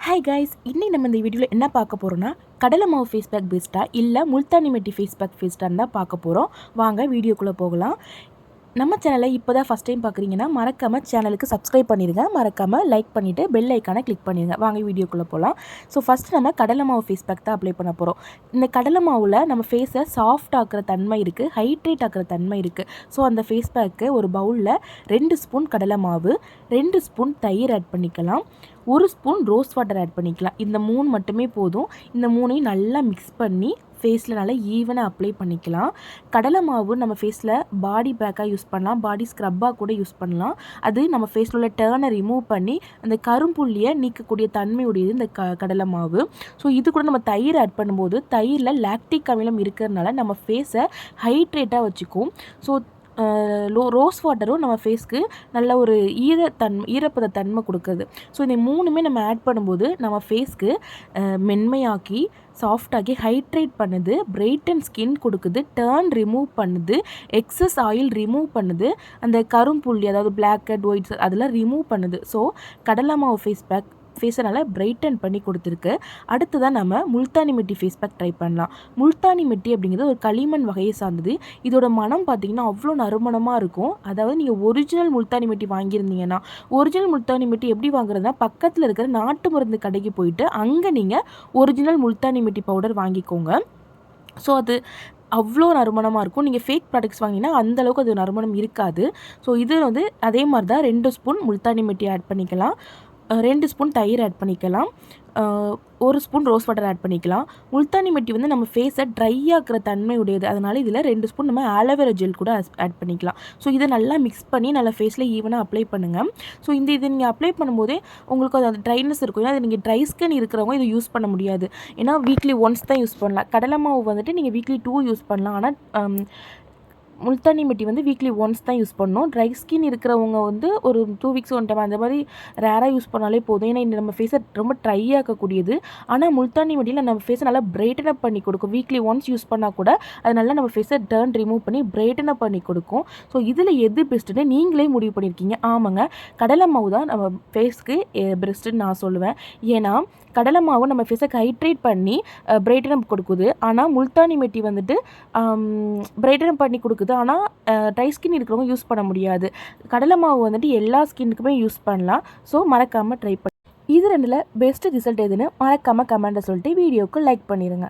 Hi guys இன்னைக்கு நம்ம இந்த வீடியோவில் என்ன பார்க்க போகிறோம்னா கடலை மாவு ஃபேஸ் பேக் பெஸ்ட்டாக இல்லை முல்தானி மெட்டி ஃபேஸ் பேக் பெஸ்ட்டான்னு தான் பார்க்க போகிறோம் வாங்க வீடியோக்குள்ளே போகலாம். நம்ம சேனலை இப்போ தான் ஃபஸ்ட் டைம் பார்க்குறீங்கன்னா மறக்காமல் சேனலுக்கு சப்ஸ்கிரைப் பண்ணிடுங்க மறக்காமல் லைக் பண்ணிவிட்டு பெல் ஐக்கானை கிளிக் பண்ணிடுங்க வாங்க வீடியோக்குள்ளே போகலாம் ஸோ ஃபஸ்ட்டு நம்ம கடலை மாவு ஃபேஸ் பேக் தான் அப்ளை பண்ண போகிறோம் இந்த கடலை மாவில் நம்ம ஃபேஸை சாஃப்ட் ஆக்குற தன்மை இருக்குது ஹைட்ரேட் ஆக்கிற தன்மை இருக்குது ஸோ அந்த ஃபேஸ் பேக்கு ஒரு பவுலில் ரெண்டு ஸ்பூன் கடலை மாவு ரெண்டு ஸ்பூன் தயிர் ஆட் பண்ணிக்கலாம். ஒரு ஸ்பூன் ரோஸ் வாட்டர் ஆட் பண்ணிக்கலாம். இந்த மூணு மட்டுமே போதும். இந்த மூணையும் நல்லா மிக்ஸ் பண்ணி ஃபேஸில் நல்லா ஈவனாக அப்ளை பண்ணிக்கலாம். கடலை மாவு நம்ம ஃபேஸில் பாடி பேக்காக யூஸ் பண்ணலாம். பாடி ஸ்க்ரப்பாக கூட யூஸ் பண்ணலாம். அது நம்ம ஃபேஸில் உள்ள டேர்னை ரிமூவ் பண்ணி அந்த கரும்புள்ளியை நீக்கக்கூடிய தன்மையுடையது இந்த க கடலை மாவு. ஸோ இது கூட நம்ம தயிர் ஆட் பண்ணும்போது தயிரில் லாக்டிக் அமிலம் இருக்கிறதுனால நம்ம ஃபேஸை ஹைட்ரேட்டாக வச்சுக்கும். ஸோ லோ ரோஸ் வாட்டரும் நம்ம ஃபேஸ்க்கு நல்ல ஒரு ஈரத்தன் ஈரப்பத தன்மை கொடுக்குது. ஸோ இந்த மூணுமே நம்ம ஆட் பண்ணும்போது நம்ம ஃபேஸ்க்கு மென்மையாக்கி சாஃப்டாகி ஹைட்ரேட் பண்ணுது பிரைட்டன் ஸ்கின் கொடுக்குது டேர்ன் ரிமூவ் பண்ணுது எக்ஸஸ் ஆயில் ரிமூவ் பண்ணுது அந்த கரும்புள்ளி அதாவது பிளாக் அண்ட் ஒயிட்ஸ் அதெல்லாம் ரிமூவ் பண்ணுது. ஸோ கடலை மாவு ஃபேஸ் பேக் ஃபேஸை நல்லா பிரைட்டன் பண்ணி கொடுத்துருக்கு. அடுத்ததான் நம்ம multani mitti face pack try பண்ணலாம். முல்தானி மெட்டி அப்படிங்கிறது ஒரு களிமண் வகையை சார்ந்தது. இதோட மனம் பார்த்திங்கன்னா அவ்வளோ நறுமணமாக இருக்கும். அதாவது நீங்கள் ஒரிஜினல் முல்தானி மெட்டி வாங்கியிருந்தீங்கன்னா ஒரிஜினல் முல்தானி மெட்டி எப்படி வாங்குறதுனா பக்கத்தில் இருக்கிற நாட்டு மருந்து கடைக்கு போயிட்டு அங்கே நீங்கள் ஒரிஜினல் முல்தானி மெட்டி பவுடர் வாங்கிக்கோங்க. ஸோ அது அவ்வளோ நறுமணமாக இருக்கும். நீங்கள் ஃபேக் ப்ராடக்ட்ஸ் வாங்கினா அந்தளவுக்கு அது நறுமணம் இருக்காது. ஸோ இது வந்து அதே மாதிரி தான் ரெண்டு ஸ்பூன் முல்தானி மெட்டி ஆட் பண்ணிக்கலாம். ரெண்டு ஸ்பூன் தயிர் ஆட் பண்ணிக்கலாம். ஒரு ஸ்பூன் ரோஸ் வாட்டர் ஆட் பண்ணிக்கலாம். முல்தானி மெட்டி வந்து நம்ம ஃபேஸை ட்ரை ஆக்கிற தன்மை உடையது. அதனால் இதில் ரெண்டு ஸ்பூன் நம்ம ஆலோவேரா ஜெல் கூட ஆட் பண்ணிக்கலாம். ஸோ இதை நல்லா மிக்ஸ் பண்ணி நல்லா ஃபேஸில் ஈவனாக அப்ளை பண்ணுங்கள் ஸோ இந்த இது நீங்கள் அப்ளை பண்ணும்போதே உங்களுக்கு அது ட்ரைனஸ் இருக்கும். ஏன்னா அது நீங்கள் ட்ரை ஸ்கின் இருக்கிறவங்க இதை யூஸ் பண்ண முடியாது. ஏன்னா வீக்லி ஒன்ஸ் தான் யூஸ் பண்ணலாம். கடலை மாவு வந்துட்டு நீங்கள் வீக்லி டூ யூஸ் பண்ணலாம். ஆனால் முல்தானி மெட்டி வந்து வீக்லி ஒன்ஸ் தான் யூஸ் பண்ணணும் ட்ரை ஸ்கின் இருக்கிறவங்க வந்து ஒரு டூ வீக்ஸ் ஒன் டைம் அந்த மாதிரி ரேராக யூஸ் பண்ணாலே போதும். ஏன்னா நம்ம ஃபேஸை ரொம்ப ட்ரை ஆக்கக்கூடியது ஆனால் முல்தானி மெட்டியில் நம்ம ஃபேஸை நல்லா பிரைட்டன் அப் பண்ணி கொடுக்கும். வீக்லி ஒன்ஸ் யூஸ் பண்ணால் கூட அது நல்லா நம்ம ஃபேஸை டர்ன் ரிமூவ் பண்ணி பிரைட்டன் அப் பண்ணி கொடுக்கும். ஸோ இதில் எது பெஸ்ட்டுன்னு நீங்களே முடிவு பண்ணியிருக்கீங்க ஆமாங்க. கடலை மாவு தான் நம்ம ஃபேஸ்க்கு பெஸ்ட்டுன்னு நான் சொல்லுவேன். ஏன்னா கடலை மாவு நம்ம ஃபேஸை ஹைட்ரேட் பண்ணி பிரைட்டன் அப் கொடுக்குது. ஆனால் முல்தானி மெட்டி வந்துட்டு பிரைட்டன் அப் பண்ணி கொடுக்குது போகுது ஆனால் ட்ரை ஸ்கின் இருக்கிறவங்க யூஸ் பண்ண முடியாது. கடலை மாவு வந்துட்டு எல்லா ஸ்கின்னுக்குமே யூஸ் பண்ணலாம். ஸோ மறக்காமல் ட்ரை பண்ணி. இது ரெண்டில் பெஸ்ட் ரிசல்ட் எதுன்னு மறக்காமல் கமெண்ட்டை சொல்லிட்டு வீடியோக்கு லைக் பண்ணிடுங்க